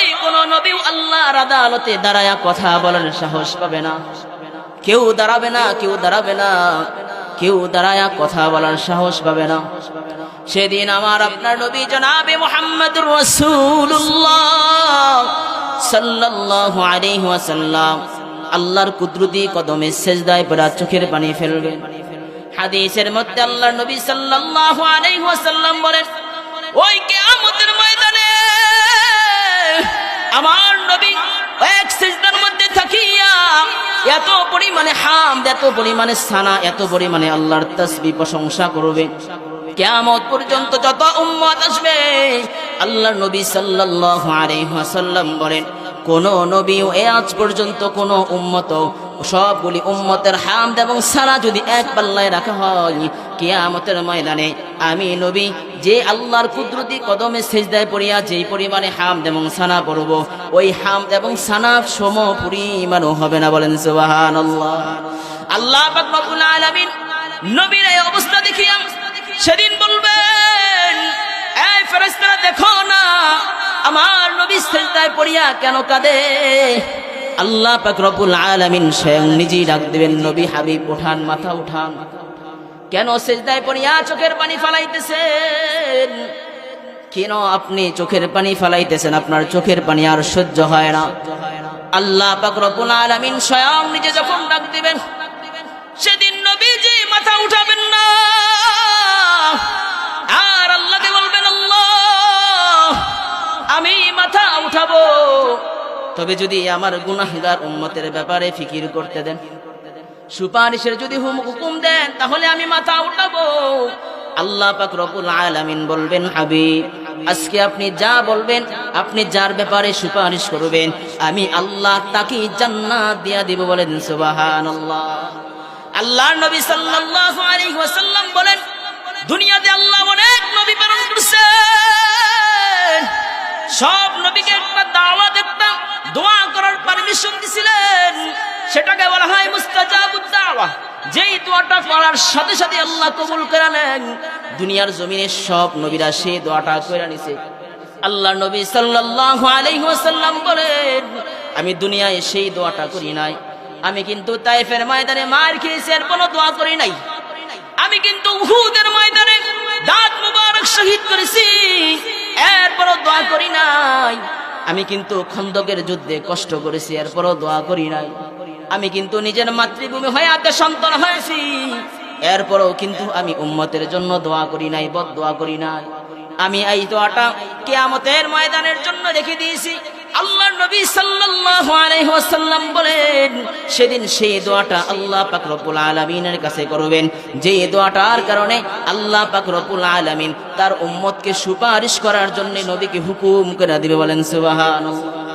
নবী, কোন নবী আল্লাহর আদালতে দাঁড়ায়া কথা বলার সাহস পাবে না। কেউ দাঁড়াবে না, কেউ দাঁড়াবে না। কেউ দাঁড়ায়া কথা বলার সাহস পাবে না। সেদিন আমার আপনার নবী জনাবে মোহাম্মদ রসুল্লাহ সাল্লাল্লাহু আলাইহি ওয়াসাল্লাম। আল্লাহর কুদরতি কদমে সেজদায় পড়া চোখের পানি ফেলবেন হাদিসের মধ্যে আল্লাহর নবী সাল্লাল্লাহু আলাইহি বলেন, ওই কিয়ামতের পরিমাণে হাম, এত পরিমাণে সানা, এত পরিমাণে আল্লাহর তসবি প্রশংসা করবে। কেয়ামত পর্যন্ত যত উম্মত আসবে, আল্লাহর নবী সাল্লাল্লাহু আলাইহি ওয়াসাল্লাম বলেন, কোন নবীও এ আজ পর্যন্ত কোন উম্মত, সবগুলি উম্মতের হামদ এবং সারা যদি এক পাল্লায় রাখা হয়, কেয়ামতের ময়দানে আমি নবী, যে আল্লাহর কুদরতি কদমে সেজদায় পড়িয়া যেই পরিমাণে হামদ এবং সানা পড়ব, ওই হামদ এবং সানা সম পরিমাণও হবে না বলেন সুবহানাল্লাহ। আল্লাহ আলামিন নবীর এই অবস্থা দেখিয়া সেদিন বলবেন এই দেখো না, আমার নবী সেজদায় পড়িয়া কেন কাঁদে? আল্লাহ পাক রব্বুল আলামিন স্বয়ং নিজেই ডাক দিবেন, নবী হাবিব, উঠান, মাথা উঠান। কেন সেজদায় পড়িয়া চোখের পানি ফালাইতেছেন? কেন আপনি চোখের পানি ফালাইতেছেন? আপনার চোখের পানি আর সহ্য হয় না। আল্লাহ পাক রব্বুল আলামিন স্বয়ং নিজে যখন ডাক দিবেন, সেদিন নবীজি মাথা উঠাবেন না। আর আল্লাহকে বলবেন, আল্লাহ, আমি মাথা উঠাবো। তবে যদি আমার গুনাহগার উম্মতের ব্যাপারে ফিকির করতে দেন সুপারিশের যদি হুম হুকুম দেন, তাহলে আমি মাথা উঠাবো। আল্লাহ পাক রব্বুল আলামিন বলবেন, হাবিব, আজকে আপনি যা বলবেন, আপনি যার ব্যাপারে সুপারিশ করবেন, আমি আল্লাহ তাকে জান্নাত দিয়া দিব বলেন, সুবহানাল্লাহ। আল্লাহর নবী সাল্লাল্লাহু আলাইহি ওয়াসাল্লাম বলেন, দুনিয়াতে আল্লাহ অনেক নবী প্রেরণ করছেন সব নবীকে একটা দাওয়াত একটা দোয়া করার পারমিশন দিছিলেন। সেটাকে বলা হয় মুস্তাজাবুদ দাওয়া। যেই দোয়াটা করার সাথে সাথে আল্লাহ কবুল করে নেন, দুনিয়ার জমিনে সব নবীরা সেই দোয়াটা করে নিছে। আল্লাহ নবী সাল্লাল্লাহু আলাইহি ওয়াসাল্লাম বলেন, আমি দুনিয়ায় সেই দোয়াটা করি নাই। আমি কিন্তু তাইফের ময়দানে মার খেয়েছি, আর কোনো দোয়া করি নাই। আমি কিন্তু উহুদের ময়দানে দাঁত মুবারক শহীদ করেছি এরপরও দোয়া করি নাই। আমি কিন্তু খন্দকের যুদ্ধে কষ্ট করেছি এরপরও দোয়া করি নাই। আমি কিন্তু নিজের মাতৃভূমি হয়ে আতে সন্তান হয়েছি। এরপরও কিন্তু আমি উম্মতের জন্য দোয়া করি নাই বদ দোয়া করি নাই। আমি এই দোয়াটা কেয়ামতের ময়দানের জন্য রেখে দিয়েছি। আল্লাহ নবী সাল্লাল্লাহু আলাইহি ওয়াসাল্লাম বলেন, সেদিন সেই দোয়াটা আল্লাহ পাক রব্বুল আলামিনের কাছে করবেন। যে দোয়াটার কারণে আল্লাহ পাক রব্বুল আলামিন তার উম্মতকে সুপারিশ করার জন্য নবীকে হুকুম করে দিবে বলেন, সুবহানাল্লাহ।